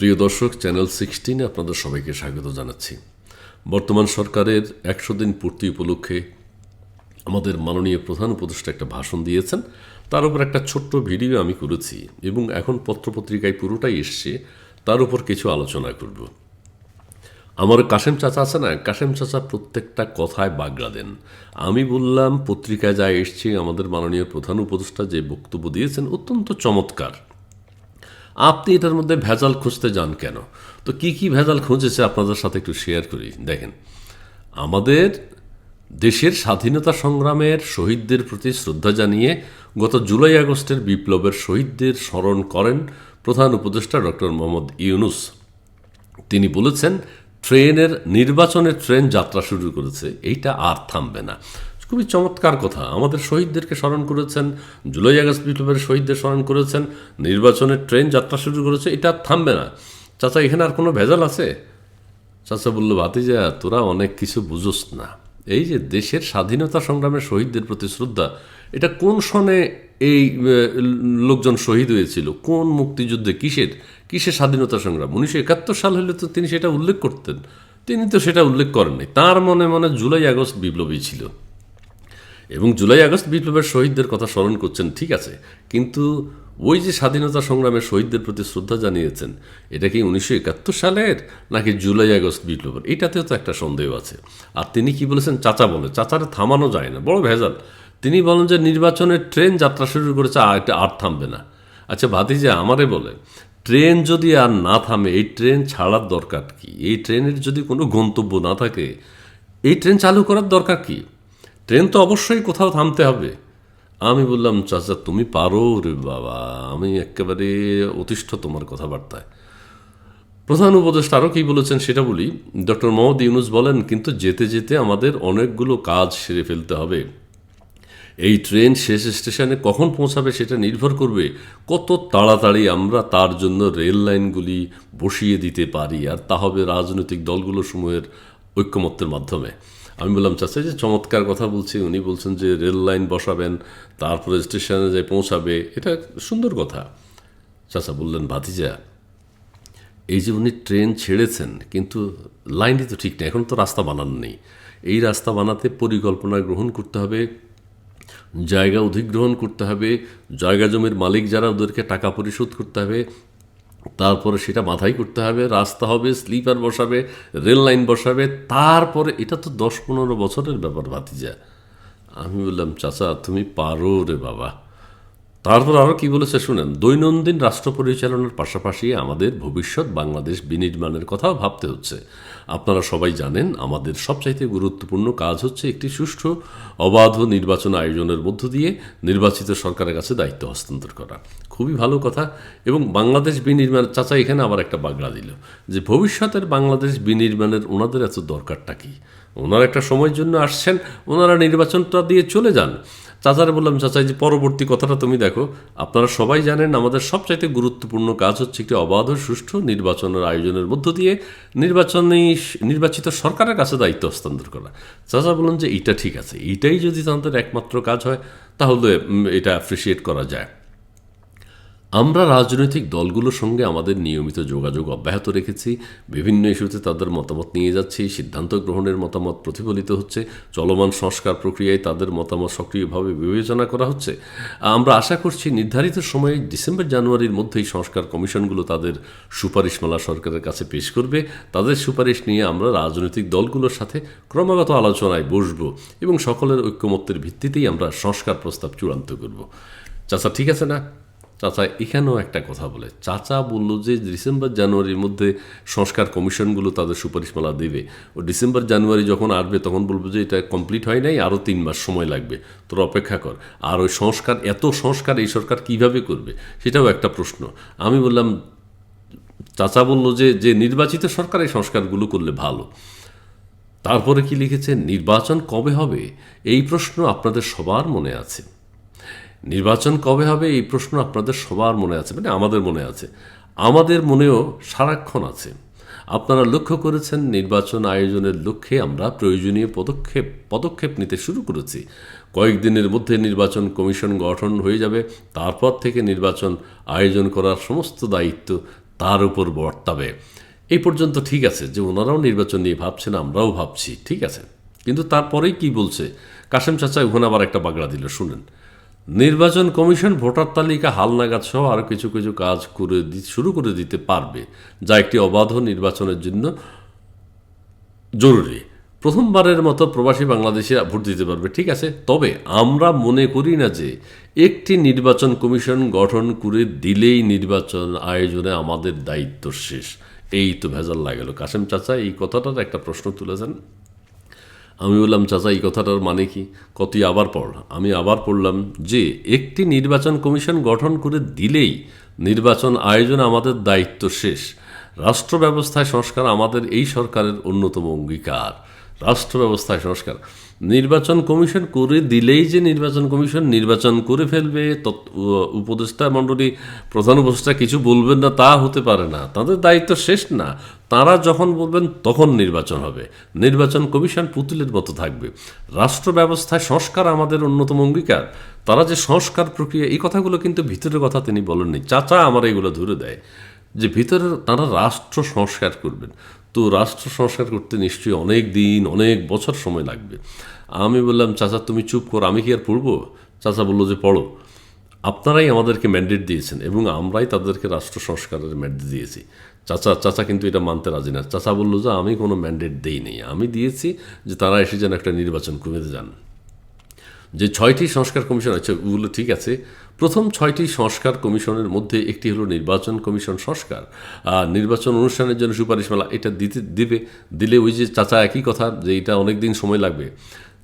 প্রিয় দর্শক চ্যানেল সিক্সটিনে আপনাদের সবাইকে স্বাগত জানাচ্ছি। বর্তমান সরকারের একশো দিন পূর্তি উপলক্ষে আমাদের মাননীয় প্রধান উপদেষ্টা একটা ভাষণ দিয়েছেন। তার উপর একটা ছোট্ট ভিডিও আমি করেছি এবং এখন পত্রপত্রিকায় পুরোটাই এসছে, তার উপর কিছু আলোচনা করব। আমার কাশেম চাচা আছে না? কাশেম চাচা প্রত্যেকটা কথায় বাগড়া দেন। আমি বললাম, পত্রিকায় যা এসছে, আমাদের মাননীয় প্রধান উপদেষ্টা যে বক্তব্য দিয়েছেন অত্যন্ত চমৎকার। আপনি এটার মধ্যে ভেজাল খুঁজতে যান কেন? তো কি কি ভেজাল খুঁজেছে আপনাদের সাথে একটু শেয়ার করি। দেখেন, আমাদের দেশের স্বাধীনতা সংগ্রামের শহীদদের প্রতি শ্রদ্ধা জানিয়ে গত জুলাই আগস্টের বিপ্লবের শহীদদের স্মরণ করেন প্রধান উপদেষ্টা ডক্টর মোহাম্মদ ইউনুস। তিনি বলেছেন, ট্রেনের, নির্বাচনের ট্রেন যাত্রা শুরু করেছে, এইটা আর থামবে না। খুবই চমৎকার কথা। আমাদের শহীদদেরকে স্মরণ করেছেন, জুলাই আগস্ট বিপ্লবের শহীদদের স্মরণ করেছেন, নির্বাচনের ট্রেন যাত্রা শুরু করেছে, এটা আর থামবে না। চাচা, এখানে আর কোনো ভেজাল আছে? চাচা বলল, ভাতিজা, তোরা অনেক কিছু বুঝোস না। এই যে দেশের স্বাধীনতা সংগ্রামের শহীদদের প্রতি শ্রদ্ধা, এটা কোন সনে এই লোকজন শহীদ হয়েছিল? কোন মুক্তিযুদ্ধে কিসের? কিসের স্বাধীনতা সংগ্রাম? উনিশশো একাত্তর সাল হলে তো তিনি সেটা উল্লেখ করতেন। তিনি তো সেটা উল্লেখ করেননি। তার মনে মনে জুলাই আগস্ট বিপ্লবী ছিল। এবং জুলাই আগস্ট বিপ্লবের শহীদদের কথা স্মরণ করছেন, ঠিক আছে। কিন্তু ওই যে স্বাধীনতা সংগ্রামের শহীদদের প্রতি শ্রদ্ধা জানিয়েছেন, এটা কি উনিশশো একাত্তর সালের, নাকি জুলাই আগস্ট বিপ্লবের? এটাতেও তো একটা সন্দেহ আছে। আর তিনি কি বলেছেন? চাচা বলে। চাচারে থামানো যায় না, বড় ভেজাল। তিনি বলেন যে নির্বাচনের ট্রেন যাত্রা শুরু করেছে, আর এটা আর থামবে না। আচ্ছা ভাতিজা, আমারে বলে, ট্রেন যদি আর না থামে, এই ট্রেন ছাড়ার দরকার কি? এই ট্রেনের যদি কোনো গন্তব্য না থাকে, এই ট্রেন চালু করার দরকার কি? ট্রেন তো অবশ্যই কোথাও থামতে হবে। আমি বললাম, চাচা, তুমি পারো রে বাবা। আমি একেবারে অতিষ্ঠ তোমার কথাবার্তায়। প্রধান উপদেষ্টা আরও কী বলেছেন সেটা বলি। ডক্টর মোহাম্মদ ইউনুস বলেন, কিন্তু যেতে যেতে আমাদের অনেকগুলো কাজ সেরে ফেলতে হবে। এই ট্রেন শেষ স্টেশনে কখন পৌঁছাবে সেটা নির্ভর করবে কত তাড়াতাড়ি আমরা তার জন্য রেল লাইনগুলি বসিয়ে দিতে পারি। আর তা হবে রাজনৈতিক দলগুলো সমূহের ঐক্যমত্যের মাধ্যমে। আমি বললাম চাচা যে চমৎকার কথা বলছি উনি, বলছেন যে রেল লাইন বসাবেন, তারপরে স্টেশনে যে পৌঁছাবে, এটা সুন্দর কথা। চাচা বললেন ভাতিজা, এই যে উনি ট্রেন ছেড়েছেন, কিন্তু লাইনটি তো ঠিক নেই, এখন তো রাস্তা বানানো নেই। এই রাস্তা বানাতে পরিকল্পনা গ্রহণ করতে হবে, জায়গা অধিগ্রহণ করতে হবে, জায়গা জমির মালিক যারা, ওদেরকে টাকা পরিশোধ করতে হবে তারপরে সেটা মাথায় করতে হবে, রাস্তা হবে, স্লিপার বসাবে, রেল লাইন বসাবে, তারপরে, এটা তো দশ পনেরো বছরের ব্যাপার ভাতিজা। আমি বললাম, চাচা, তুমি পারো রে বাবা। তারপর আরও কি বলেছে শুনেন, দৈনন্দিন রাষ্ট্র পরিচালনার পাশাপাশি আমাদের ভবিষ্যৎ বাংলাদেশ বিনির্মাণের কথাও ভাবতে হচ্ছে। আপনারা সবাই জানেন, আমাদের সবচাইতে গুরুত্বপূর্ণ কাজ হচ্ছে একটি সুষ্ঠু, অবাধ নির্বাচন আয়োজনের মধ্য দিয়ে নির্বাচিত সরকারের কাছে দায়িত্ব হস্তান্তর করা। খুবই ভালো কথা। এবং বাংলাদেশ বিনির্মাণ, চাচা এখানে আবার একটা বাগড়া দিল যে, ভবিষ্যতের বাংলাদেশ বিনির্মাণের ওনাদের এত দরকারটা কি? ওনারা একটা সময়ের জন্য আসছেন, ওনারা নির্বাচনটা দিয়ে চলে যান। চাচারে বললাম, চাচা যে পরবর্তী কথাটা তুমি দেখো। আপনারা সবাই জানেন আমাদের সবচাইতে গুরুত্বপূর্ণ কাজ হচ্ছে একটি অবাধ সুষ্ঠু নির্বাচনের আয়োজনের মধ্য দিয়ে নির্বাচনী নির্বাচিত সরকারের কাছে দায়িত্ব হস্তান্তর করা। চাচা বললেন যে এটা ঠিক আছে। এটাই যদি তাদের একমাত্র কাজ হয়, তাহলে এটা অ্যাপ্রিসিয়েট করা যায়। আমরা রাজনৈতিক দলগুলোর সঙ্গে আমাদের নিয়মিত যোগাযোগ অব্যাহত রেখেছি। বিভিন্ন ইস্যুতে তাদের মতামত নিয়ে যাচ্ছি। সিদ্ধান্ত গ্রহণের মতামত প্রতিফলিত হচ্ছে। চলমান সংস্কার প্রক্রিয়ায় তাদের মতামত সক্রিয়ভাবে বিবেচনা করা হচ্ছে। আমরা আশা করছি নির্ধারিত সময়ে ডিসেম্বর, জানুয়ারির মধ্যেই সংস্কার কমিশনগুলো তাদের সুপারিশমালা সরকারের কাছে পেশ করবে। তাদের সুপারিশ নিয়ে আমরা রাজনৈতিক দলগুলোর সাথে ক্রমাগত আলোচনায় বসব এবং সকলের ঐক্যমত্যের ভিত্তিতেই আমরা সংস্কার প্রস্তাব চূড়ান্ত করব। চাচা, ঠিক আছে না? চাচা, এখানেও একটা কথা বলে। চাচা বলল যে, ডিসেম্বর, জানুয়ারির মধ্যে সংস্কার কমিশনগুলো তাদের সুপারিশমালা দেবে। ও ডিসেম্বর, জানুয়ারি যখন আসবে, তখন বলব যে, এটা কমপ্লিট হয় নাই, আরও তিন মাস সময় লাগবে। তোর অপেক্ষা কর। আর ওই সংস্কার, এত সংস্কার এই সরকার কীভাবে করবে? সেটাও একটা প্রশ্ন। আমি বললাম, চাচা বলল যে যে নির্বাচিত সরকার এই সংস্কারগুলো করলে ভালো। তারপরে কি লিখেছে, নির্বাচন কবে হবে? এই প্রশ্ন আপনাদের সবার মনে আছে। নির্বাচন কবে হবে এই প্রশ্ন আপনাদের সবার মনে আছে মানে আমাদের মনে আছে। আমাদের মনেও সারাক্ষণ আছে। আপনারা লক্ষ্য করেছেন নির্বাচন আয়োজনের লক্ষ্যে আমরা প্রয়োজনীয় পদক্ষেপ পদক্ষেপ নিতে শুরু করেছি। কয়েকদিনের মধ্যে নির্বাচন কমিশন গঠন হয়ে যাবে, তারপর থেকে নির্বাচন আয়োজন করার সমস্ত দায়িত্ব তার উপর বর্তাবে। এই পর্যন্ত ঠিক আছে যে ওনারাও নির্বাচন নিয়ে ভাবছেন, আমরাও ভাবছি, ঠিক আছে। কিন্তু তারপরেই কি বলছে? কাশেম চাচা ওখানে আবার একটা বাগড়া দিল, শুনেন। নির্বাচন কমিশন ভোটার তালিকা, হালনাগাদ সহ আরও কিছু কিছু কাজ করে শুরু করে দিতে পারবে, যা একটি অবাধ নির্বাচনের জন্য জরুরি। প্রথমবারের মতো প্রবাসী বাংলাদেশিরা ভোট দিতে পারবে, ঠিক আছে? তবে আমরা মনে করি না যে একটি নির্বাচন কমিশন গঠন করে দিলেই নির্বাচন আয়োজনে আমাদের দায়িত্ব শেষ। এই তো ভেজাল লাগল। কাসেম চাচা, এই কথাটার একটা প্রশ্ন তুলেছেন। আমি বললাম, চাচা, এই কথাটার মানে কি? কতই আবার পড়। আমি আবার পড়লাম যে, একটি নির্বাচন কমিশন গঠন করে দিলেই নির্বাচন আয়োজন আমাদের দায়িত্ব শেষ। রাষ্ট্র ব্যবস্থায় সংস্কার আমাদের এই সরকারের অন্যতম অঙ্গীকার। রাষ্ট্র ব্যবস্থায় সংস্কার। নির্বাচন কমিশন করে দিলেই যে নির্বাচন কমিশন নির্বাচন করে ফেলবে উপদেষ্টা মণ্ডলী প্রধান উপদেষ্টা কিছু বলবেন না, তা হতে পারে না। তাদের দায়িত্ব শেষ না। তারা যখন বলবেন, তখন নির্বাচন হবে। নির্বাচন কমিশন পুতুলের মতো থাকবে। রাষ্ট্র ব্যবস্থায় সংস্কার আমাদের অন্যতম অঙ্গীকার। তারা যে সংস্কার প্রক্রিয়া, এই কথাগুলো কিন্তু ভিতরের কথা তিনি বলেননি। চাচা আমার এগুলো ধরে দেয় যে ভিতরে তারা রাষ্ট্র সংস্কার করবেন। তো রাষ্ট্র সংস্কার করতে নিশ্চয়ই অনেক দিন, অনেক বছর সময় লাগবে। আমি বললাম, চাচা, তুমি চুপ করো, আমি কি আর পড়ব? চাচা বলল যে, পড়ো। আপনারাই আমাদেরকে ম্যান্ডেট দিয়েছেন এবং আমরাই তাদেরকে রাষ্ট্র সংস্কারের ম্যান্ডেট দিয়েছি। চাচা চাচা কিন্তু এটা মানতে রাজি না। চাচা বলল, যে, আমি কোনো ম্যান্ডেট দেই নেই। আমি দিয়েছি যে তারা এসে যেন একটা নির্বাচন কমিতে যান। যে ছয়টি সংস্কার কমিশন আছে, ওগুলো ঠিক আছে। প্রথম ছয়টি সংস্কার কমিশনের মধ্যে একটি হলো নির্বাচন কমিশন সংস্কার। নির্বাচন অনুষ্ঠানের জন্য সুপারিশমালা এটা দিতে, দিবে। দিলে ওই যে চাচা একই কথা যে এটা অনেক দিন সময় লাগবে।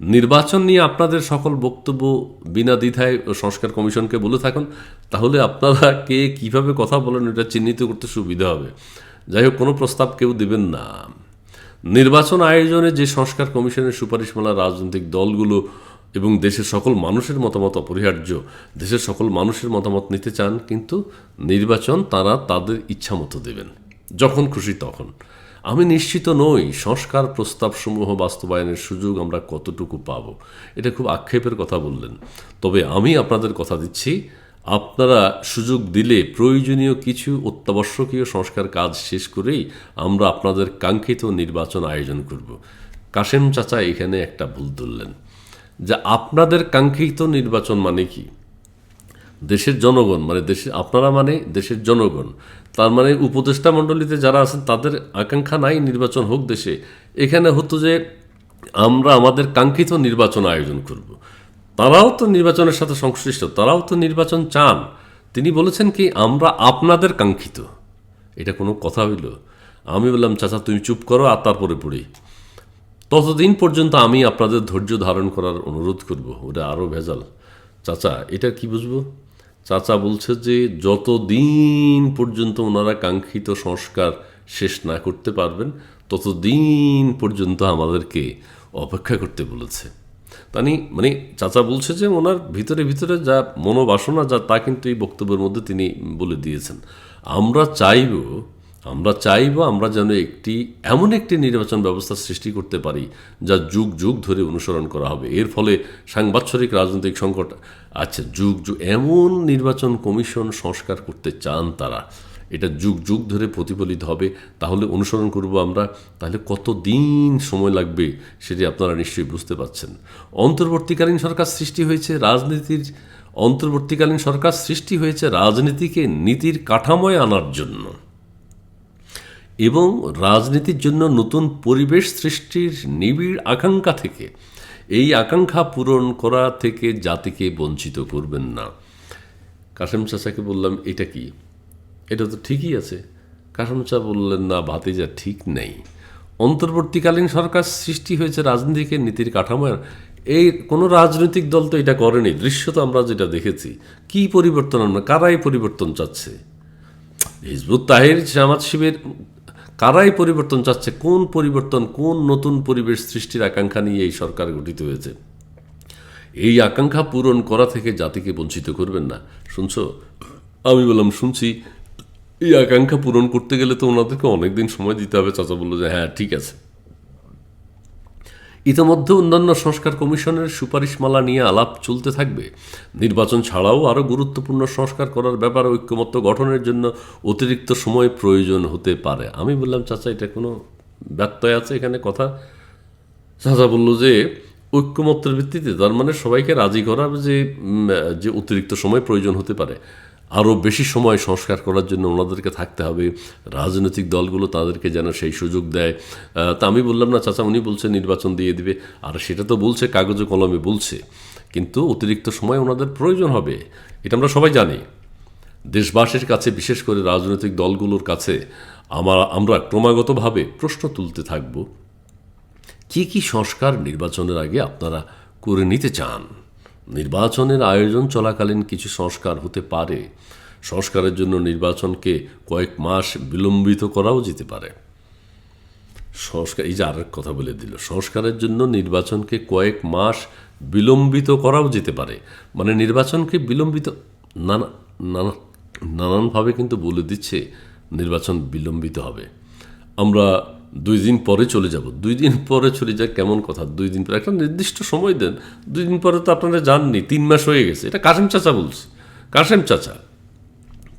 নির্বাচন নিয়ে আপনাদের সকল বক্তব্য বিনা দ্বিধায় সংস্কার কমিশনকে বলে থাকুন, তাহলে আপনারা কে কীভাবে কথা বলেন এটা চিহ্নিত করতে সুবিধা হবে। যাই হোক, কোনো প্রস্তাব কেউ দেবেন না। নির্বাচন আয়োজনে যে সংস্কার কমিশনের সুপারিশমালা রাজনৈতিক দলগুলো এবং দেশের সকল মানুষের মতামত অপরিহার্য, দেশের সকল মানুষের মতামত নিতে চান, কিন্তু নির্বাচন তারা তাদের ইচ্ছা মতো দেবেন, যখন খুশি তখন। আমি নিশ্চিত নই সংস্কার প্রস্তাবসমূহ বাস্তবায়নের সুযোগ আমরা কতটুকু পাব। এটা খুব আক্ষেপের কথা বললেন। তবে আমি আপনাদের কথা দিচ্ছি, আপনারা সুযোগ দিলে প্রয়োজনীয় কিছু অত্যাবশ্যকীয় সংস্কার কাজ শেষ করেই আমরা আপনাদের কাঙ্ক্ষিত নির্বাচন আয়োজন করব। কাশেম চাচা এখানে একটা ভুল ধরলেন, যে আপনাদের কাঙ্ক্ষিত নির্বাচন মানে কি? দেশের জনগণ মানে দেশের, আপনারা মানে দেশের জনগণ। তার মানে উপদেষ্টা মণ্ডলীতে যারা আছেন, তাদের আকাঙ্ক্ষা নাই নির্বাচন হোক দেশে। এখানে হতো যে আমরা আমাদের কাঙ্ক্ষিত নির্বাচন আয়োজন করব। তারাও তো নির্বাচনের সাথে সংশ্লিষ্ট, তারাও তো নির্বাচন চান। তিনি বলেছেন কি, আমরা আপনাদের কাঙ্ক্ষিত। এটা কোনো কথা হইল। আমি বললাম, চাচা, তুমি চুপ করো, আর তারপরে পড়ি। ততদিন পর্যন্ত আমি আপনাদের ধৈর্য ধারণ করার অনুরোধ করব। ওটা আরও ভেজাল। চাচা, এটা কি বুঝব? চাচা বলছে যে যতদিন পর্যন্ত ওনারা কাঙ্ক্ষিত সংস্কার শেষ না করতে পারবেন, ততদিন পর্যন্ত আমাদেরকে অপেক্ষা করতে বলেছে। তানি মানে চাচা বলছে যে ওনার ভিতরে ভিতরে যা মনোবাসনা যা তা কিন্তু এই বক্তব্যের মধ্যে তিনি বলে দিয়েছেন। আমরা চাইব আমরা চাইব আমরা যেন একটি, এমন একটি নির্বাচন ব্যবস্থা সৃষ্টি করতে পারি, যা যুগ যুগ ধরে অনুসরণ করা হবে। এর ফলে সাংবাৎসরিক রাজনৈতিক সংকট আচ্ছা যুগ যুগ, এমন নির্বাচন কমিশন সংস্কার করতে চান তারা, এটা যুগ যুগ ধরে প্রতিফলিত হবে, তাহলে অনুসরণ করব আমরা, তাহলে কত দিন সময় লাগবে সেটি আপনারা নিশ্চয়ই বুঝতে পারছেন। অন্তর্বর্তীকালীন সরকার সৃষ্টি হয়েছে, রাজনীতির অন্তর্বর্তীকালীন সরকার সৃষ্টি হয়েছে রাজনীতিকে নীতির কাঠামোয় আনার জন্য। এবং রাজনীতির জন্য নতুন পরিবেশ সৃষ্টির নিবিড় আকাঙ্ক্ষা থেকে, এই আকাঙ্ক্ষা পূরণ করা থেকে জাতিকে বঞ্চিত করবেন না। কাসেম চাচাকে বললাম, এটা কি? এটা তো ঠিকই আছে। কাসেম চা বললেন, না, ভাতিজা, ঠিক নেই। অন্তর্বর্তীকালীন সরকার সৃষ্টি হয়েছে রাজনীতিকে নীতির কাঠামোয় এই কোনো রাজনৈতিক দল তো এটা করেনি। দৃশ্য তো আমরা যেটা দেখেছি। কি পরিবর্তন আমরা কারাই পরিবর্তন চাচ্ছে? হিজবুত তাহির জামাত শিবের কারাই পরিবর্তন চাচ্ছে, কোন পরিবর্তন, কোন নতুন পরিবেশ সৃষ্টির আকাঙ্ক্ষা নিয়ে এই সরকার গঠিত হয়েছে? এই আকাঙ্ক্ষা পূরণ করা থেকে জাতিকে বঞ্চিত করবেন না। শুনছো? আমি বললাম, শুনছি, এই আকাঙ্ক্ষা পূরণ করতে গেলে তো ওনাদেরকে অনেকদিন সময় দিতে হবে। চাচা বলল যে হ্যাঁ ঠিক আছে। ইতিমধ্যে অন্যান্য সংস্কার কমিশনের সুপারিশমালা নিয়ে আলাপ চলতে থাকবে। নির্বাচন ছাড়াও আরও গুরুত্বপূর্ণ সংস্কার করার ব্যাপারে ঐক্যমত্য গঠনের জন্য অতিরিক্ত সময় প্রয়োজন হতে পারে। আমি বললাম, চাচা, এটা কোনো ব্যত্যয় আছে এখানে কথা? চাচা বলল যে, ঐক্যমত্যের ভিত্তিতে, তার মানে সবাইকে রাজি করা যে যে অতিরিক্ত সময় প্রয়োজন হতে পারে। আরও বেশি সময় সংস্কার করার জন্য ওনাদেরকে থাকতে হবে। রাজনৈতিক দলগুলো তাদেরকে যেন সেই সুযোগ দেয়। তা আমি বললাম না, চাচা উনি বলছে নির্বাচন দিয়ে দিবে। আর সেটা তো বলছে, কাগজে কলমে বলছে। কিন্তু অতিরিক্ত সময় ওনাদের প্রয়োজন হবে, এটা আমরা সবাই জানি। দেশবাসীর কাছে, বিশেষ করে রাজনৈতিক দলগুলোর কাছে, আমার, আমরা ক্রমাগতভাবে প্রশ্ন তুলতে থাকব, কি কি সংস্কার নির্বাচনের আগে আপনারা করে নিতে চান? নির্বাচনের আয়োজন চলাকালীন কিছু সংস্কার হতে পারে। সংস্কারের জন্য নির্বাচনকে কয়েক মাস বিলম্বিত করাও যেতে পারে। সংস্কার, এই যে আরেক কথা বলে দিল, সংস্কারের জন্য নির্বাচনকে কয়েক মাস বিলম্বিত করাও যেতে পারে। মানে নির্বাচনকে বিলম্বিত, নানা নানা, নানানভাবে কিন্তু বলে দিচ্ছে, নির্বাচন বিলম্বিত হবে। আমরা দুই দিন পরে চলে যাব। দুই দিন পরে চলে যায় কেমন কথা। দুই দিন পরে একটা নির্দিষ্ট সময় দেন। দুই দিন পরে তো আপনারা জাননি, তিন মাস হয়ে গেছে। এটা কাশেম চাচা বলছি। কাশেম চাচা,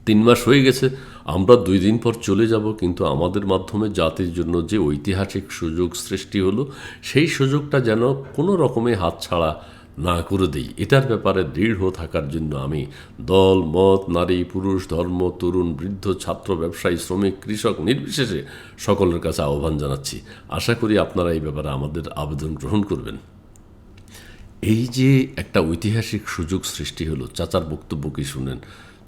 তিন মাস হয়ে গেছে, আমরা দুই দিন পর চলে যাব, কিন্তু আমাদের মাধ্যমে জাতির জন্য যে ঐতিহাসিক সুযোগ সৃষ্টি হলো, সেই সুযোগটা যেন কোনো রকমে হাতছাড়া না করে দিই। এটার ব্যাপারে দৃঢ় থাকার জন্য আমি দল, মত, নারী, পুরুষ, ধর্ম, তরুণ, বৃদ্ধ, ছাত্র, ব্যবসায়ী, শ্রমিক, কৃষক নির্বিশেষে সকলের কাছে আহ্বান জানাচ্ছি। আশা করি আপনারা এই ব্যাপারে আমাদের আবেদন গ্রহণ করবেন। এই যে একটা ঐতিহাসিক সুযোগ সৃষ্টি হলো, চাচার বক্তব্য কি শুনেন?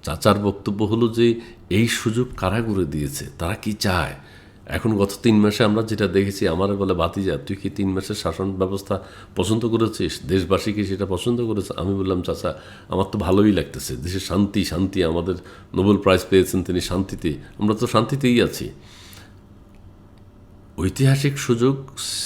চাচার বক্তব্য হলো যে, এই সুযোগ কারা করে দিয়েছে? তারা কি চায়? এখন গত তিন মাসে আমরা যেটা দেখেছি, আমার বলে বাতিজা তুই কি তিন মাসের শাসন ব্যবস্থা পছন্দ করেছিস? দেশবাসী কি সেটা পছন্দ করেছে? আমি বললাম, চাচা, আমার তো ভালোই লাগতেছে। দেশে শান্তি শান্তি, আমাদের নোবেল প্রাইজ পেয়েছেন তিনি শান্তিতে। আমরা তো শান্তিতেই আছি। ঐতিহাসিক সুযোগ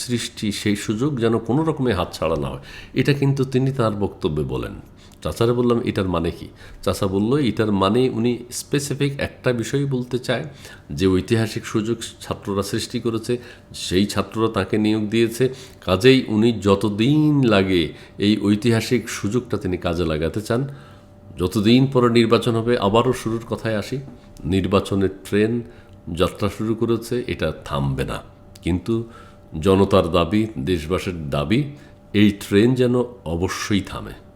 সৃষ্টি, সেই সুযোগ যেন কোনো রকমে হাতছাড়া না হয়, এটা কিন্তু তিনি তার বক্তব্যে বলেন। চাচারে বললাম, এটার মানে কি? চাচা বলল, এটার মানে উনি স্পেসিফিক একটা বিষয় বলতে চায়, যে ঐতিহাসিক সুযোগ ছাত্ররা সৃষ্টি করেছে, সেই ছাত্ররা তাকে নিয়োগ দিয়েছে, কাজেই উনি যতদিন লাগে এই ঐতিহাসিক সুযোগটা তিনি কাজে লাগাতে চান। যতদিন পরে নির্বাচন হবে, আবারও শুরুর কথায় আসি, নির্বাচনের ট্রেন যাত্রা শুরু করেছে, এটা থামবে না। কিন্তু জনতার দাবি, দেশবাসীর দাবি, এই ট্রেন যেন অবশ্যই থামে।